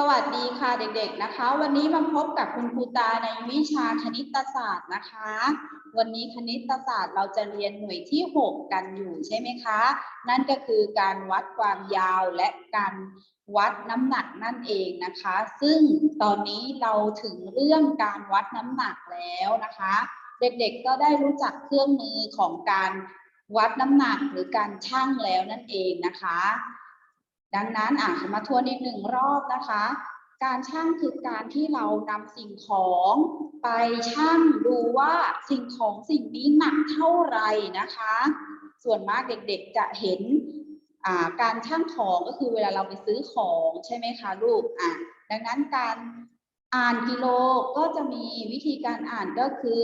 สวัสดีค่ะเด็กๆนะคะ วันนี้มาพบกับคุณครูตาในวิชาคณิตศาสตร์นะคะ วันนี้คณิตศาสตร์เราจะเรียนหน่วยที่ 6 กันอยู่ใช่ไหมคะ นั่นก็คือการวัดความยาวและการวัดน้ำหนักนั่นเองนะคะ ซึ่งตอนนี้เราถึงเรื่องการวัดน้ำหนักแล้วนะคะ เด็กๆก็ได้รู้จักเครื่องมือของการวัดน้ำหนักหรือการชั่งแล้วนั่นเองนะคะ ดังนั้นอะมาทวนอีกหนึ่งรอบนะคะ การชั่งคือการที่เรานำสิ่งของไปชั่งดูว่าสิ่งของสิ่งนี้หนักเท่าไหร่นะคะ ส่วนมากเด็กๆจะเห็นอ่าการชั่งของก็คือเวลาเราไปซื้อของใช่ไหมคะลูกอะดังนั้นการอ่านกิโลก็จะมีวิธีการอ่านก็คือ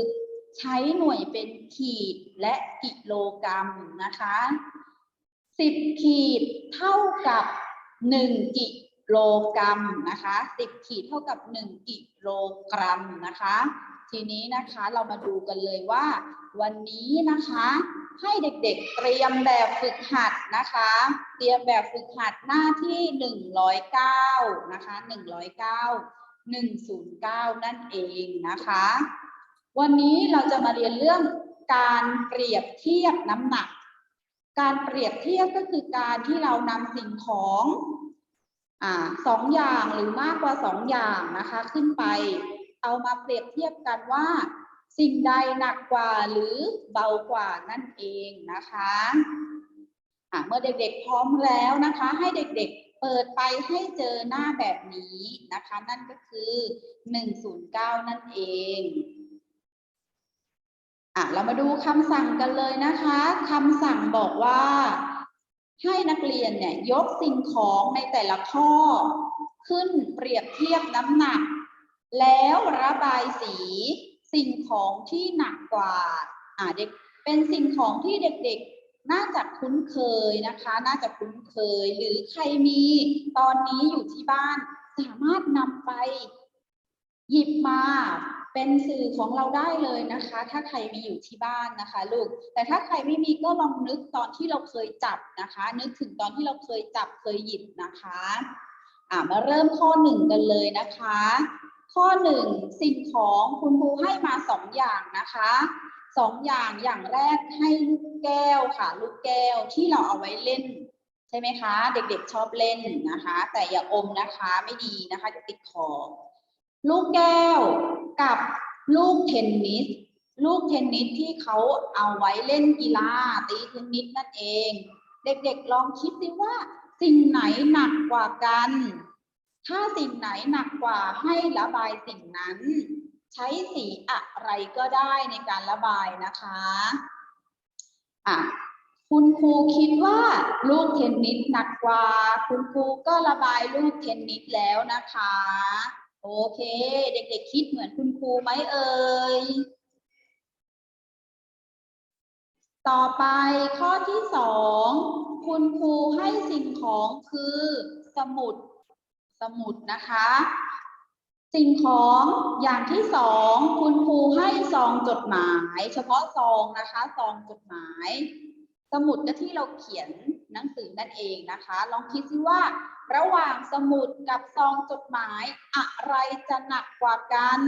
ใช้หน่วยเป็นขีดและกิโลกรัมนะคะสิบขีดเท่ากับ หนึ่งกิโลกรัมนะคะสิบขีดเท่ากับหนึ่งกิโลกรัมนะคะ ทีนี้นะคะเรามาดูกันเลยว่า วันนี้นะคะให้เด็กๆเตรียมแบบฝึกหัดนะคะ เตรียมแบบฝึกหัดหน้าที่หนึ่งร้อยเก้านะคะหนึ่งร้อยเก้าหนึ่งศูนย์เก้านั่นเองนะคะ วันนี้เราจะมาเรียนเรื่องการเปรียบเทียบน้ำหนัก การเปรียบเทียบก็คือการที่เรานำสิ่งของอสองอย่างหรือมากกว่าสองอย่างนะคะ ขึ้นไป เอามาเปรียบเทียบกันว่า สิ่งใดหนักกว่าหรือเบากว่านั่นเองนะคะอ่าเมื่อเด็กๆพร้อมแล้วนะคะ ให้เด็กๆเปิดไปให้เจอหน้าแบบนี้นะคะ นั่นก็คือ 109 นั่นเอง อะเรามาดูคำสั่งกันเลยนะคะคำสั่งบอกว่าให้นักเรียนเนี่ยยกสิ่งของในแต่ละข้อ ขึ้นเปรียบเทียบน้ำหนัก แล้วระบายสีสิ่งของที่หนักกว่าอ่าเด็กเป็นสิ่งของที่เด็กๆ น่าจะคุ้นเคยนะคะ น่าจะคุ้นเคย หรือใครมีตอนนี้อยู่ที่บ้าน สามารถนำไป หยิบมา เป็นสื่อของเราได้เลยนะคะ ถ้าใครมีอยู่ที่บ้านนะคะ ลูก แต่ถ้าใครไม่มีก็ลองนึกตอนที่เราเคยจับนะคะ นึกถึงตอนที่เราเคยจับเคยหยิบนะคะอ่ามาเริ่มข้อหนึ่งกันเลยนะคะ ข้อหนึ่งสิ่งของคุณครูให้มาสองอย่างนะคะสองอย่างอย่างแรกให้ลูกแก้วค่ะ ลูกแก้วที่เราเอาไว้เล่นใช่ไหมคะ เด็กๆชอบเล่นนะคะ แต่อย่าอมนะคะไม่ดีนะคะเดี๋ยวติดคอ ลูกแก้วกับลูกเทนนิส ลูกเทนนิสที่เขาเอาไว้เล่นกีฬาตีเทนนิสนั่นเอง เด็กๆลองคิดสิว่า สิ่งไหนหนักกว่ากัน ถ้าสิ่งไหนหนักกว่าให้ระบายสิ่งนั้น ใช้สีอะไรก็ได้ในการระบายนะคะอะคุณครูคิดว่าลูกเทนนิสหนักกว่า คุณครูก็ระบายลูกเทนนิสแล้วนะคะ โอเค เด็กๆคิดเหมือนคุณครูไหมเอ่ย ต่อไปข้อที่สองคุณครูให้สิ่งของคือสมุดสมุดนะคะ สิ่งของอย่างที่สองคุณครูให้ซองจดหมาย เฉพาะซองนะคะซองจดหมาย สมุดก็ที่เราเขียนหนังสือนั่นเองนะคะ ลองคิดสิว่า ระหว่างสมุดกับซองจดหมาย อะไรจะหนักกว่ากัน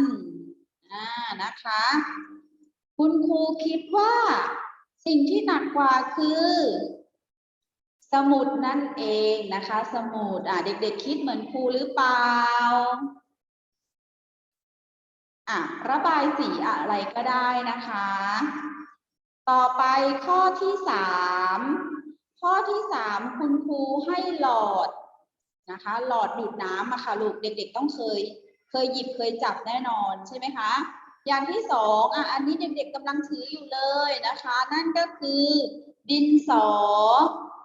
อ่านะคะ คุณครูคิดว่าสิ่งที่หนักกว่าคือ สมุดนั่นเองนะคะ สมุดอ่าเด็กๆคิดเหมือนครูหรือเปล่าอะระบายสีอะไรก็ได้นะคะ ต่อไปข้อที่สามข้อที่สามคุณครูให้หลอดนะคะ หลอดดูดน้ำอะค่ะลูกเด็กๆต้องเคย เคยหยิบเคยจับแน่นอนใช่ไหมคะ อย่างที่สองอะอันนี้เด็กๆกำลังถืออยู่เลยนะคะ นั่นก็คือดินสอ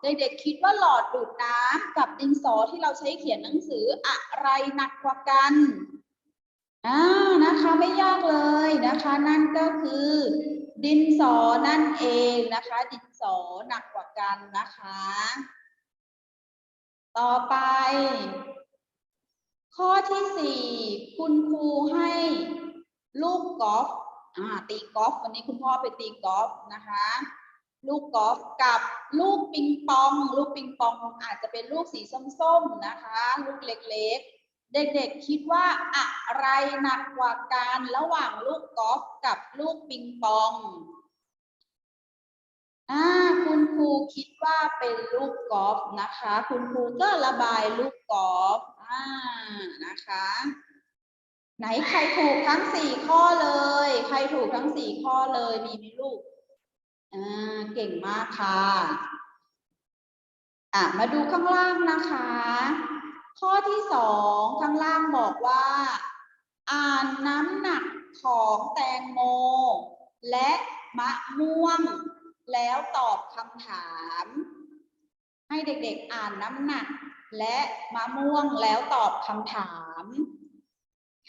เด็กๆคิดว่าหลอดดูดน้ำกับดินสอที่เราใช้เขียนหนังสืออะไรหนักกว่ากัน อ่านะคะไม่ยากเลยนะคะ นั่นก็คือ ดินสอนั่นเองนะคะ ดินสอหนักกว่ากันนะคะ ต่อไป ข้อที่สี่คุณครูให้ลูกกอล์ฟอ่าตีกอล์ฟวันนี้คุณพ่อไปตีกอล์ฟนะคะลูกกอล์ฟกับลูกปิงปอง ลูกปิงปองอาจจะเป็นลูกสีส้มๆนะคะ ลูกเล็ก เด็กๆคิดว่าอะไรหนักกว่ากันระหว่างลูกกอล์ฟกับลูกปิงปองอ่าคุณครูคิดว่าเป็นลูกกอล์ฟนะคะ คุณครูก็ระบายลูกกอล์ฟอ่านะคะ ไหนใครถูกทั้งสี่ข้อเลย ใครถูกทั้งสี่ข้อเลยมีไหมลูกอ่าเก่งมากค่ะอะมาดูข้างล่างนะคะ ข้อที่สองข้างล่างบอกว่า อ่านน้ำหนักของแตงโม และมะม่วง แล้วตอบคำถาม ให้เด็กๆอ่านน้ำหนัก และมะม่วงแล้วตอบคำถาม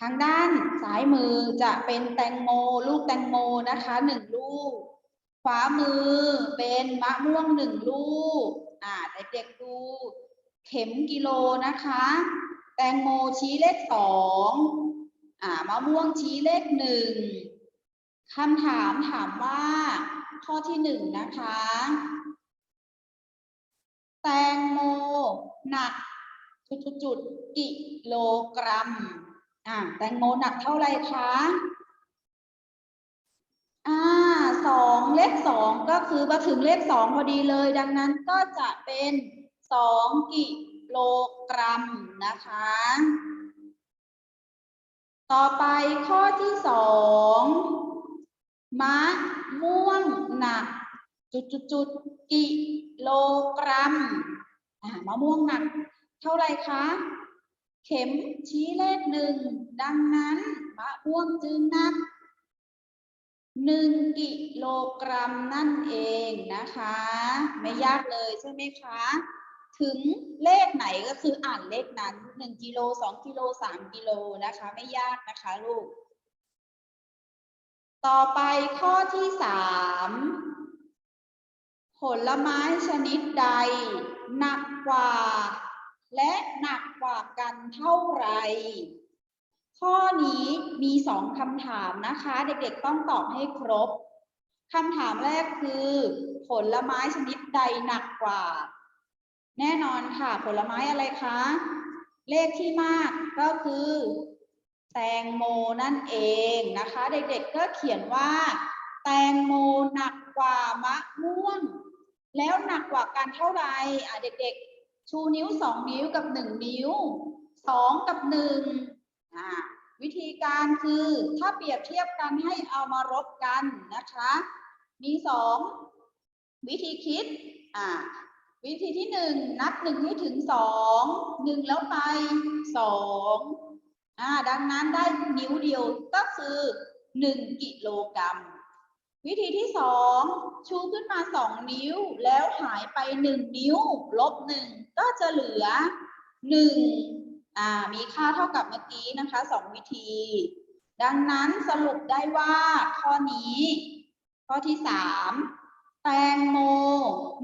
ทางด้านซ้ายมือจะเป็นแตงโม ลูกแตงโมนะคะหนึ่งลูก ขวามือเป็นมะม่วงหนึ่งลูก อ่าเด็กๆดู เข็มกิโลนะคะ แตงโมชี้เลขสองอ่ามะม่วงชี้เลขหนึ่งคำถามถามว่าข้อที่หนึ่งนะคะ แตงโมหนักจุดๆกิโลกรัมอ่าแตงโมหนักเท่าไรคะอ่าสองเลขสองก็คือมาถึงเลขสองพอดีเลย ดังนั้นก็จะเป็น สองกิโลกรัมนะคะ ต่อไปข้อที่สองมะม่วงหนักจุดๆๆกิโลกรัมมะม่วงหนัก เท่าไรคะ เข็มชี้เลขหนึ่ง ดังนั้นมะม่วงจึงหนักหนึ่งกิโลกรัมนั่นเองนะคะ ไม่ยากเลยใช่ไหมคะ ถึงเลขไหนก็คืออ่านเลขนั้นหนึ่งกิโลสองกิโลสามกิโลนะคะ ไม่ยากนะคะลูก ต่อไปข้อที่สามผลไม้ชนิดใด หนักกว่า และหนักกว่ากันเท่าไหร่ข้อนี้มีสองคำถามนะคะ เด็กๆต้องตอบให้ครบคำถามแรกคือ ผลไม้ชนิดใดหนักกว่า แน่นอนค่ะ ผลไม้อะไรคะ เลขที่มากก็คือแตงโมนั่นเองนะคะ เด็กๆก็เขียนว่า แตงโมหนักกว่ามะม่วง แล้วหนักกว่ากันเท่าไหร่อะเด็กๆ ชูนิ้วสองนิ้วกับหนึ่งนิ้วสองกับหนึ่งอ่าวิธีการคือถ้าเปรียบเทียบกันให้เอามารบกันนะคะ มีสองวิธีคิดอ่า วิธีที่หนึ่งนับหนึ่งให้ถึงสองหนึ่งแล้วไปสองอ่าดังนั้นได้นิ้วเดียวก็คือหนึ่งกิโลกรัม วิธีที่สองชูขึ้นมาสองนิ้วแล้วหายไปหนึ่งนิ้ว ลบหนึ่งก็จะเหลือหนึ่งอ่ามีค่าเท่ากับเมื่อกี้นะคะสองวิธี ดังนั้นสรุปได้ว่าข้อนี้ ข้อที่สาม แตงโม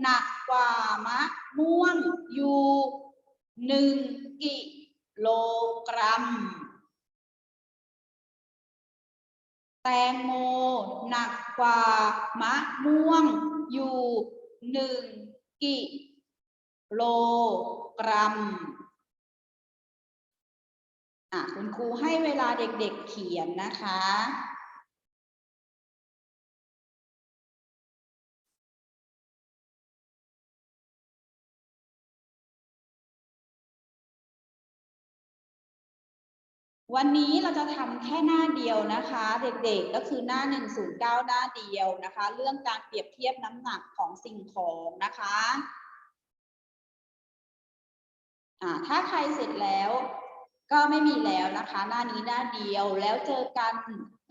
หนักกว่ามะม่วงอยู่หนึ่งกิโลกรัม แตงโมหนักกว่ามะม่วงอยู่หนึ่งกิโลกรัมอะคุณครูให้เวลาเด็กๆเขียนนะคะ วันนี้เราจะทำแค่หน้าเดียวนะคะ เด็กๆก็คือหน้า 109 หน้าเดียวนะคะ เรื่องการเปรียบเทียบน้ำหนักของสิ่งของนะคะอ่าถ้าใครเสร็จแล้วก็ไม่มีแล้วนะคะ หน้านี้หน้าเดียวแล้วเจอกัน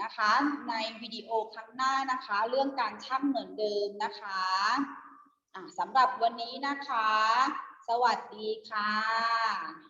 นะคะ ในวิดีโอครั้งหน้านะคะ เรื่องการชั่งเหมือนเดิมนะคะอ่าสำหรับวันนี้นะคะ สวัสดีค่ะ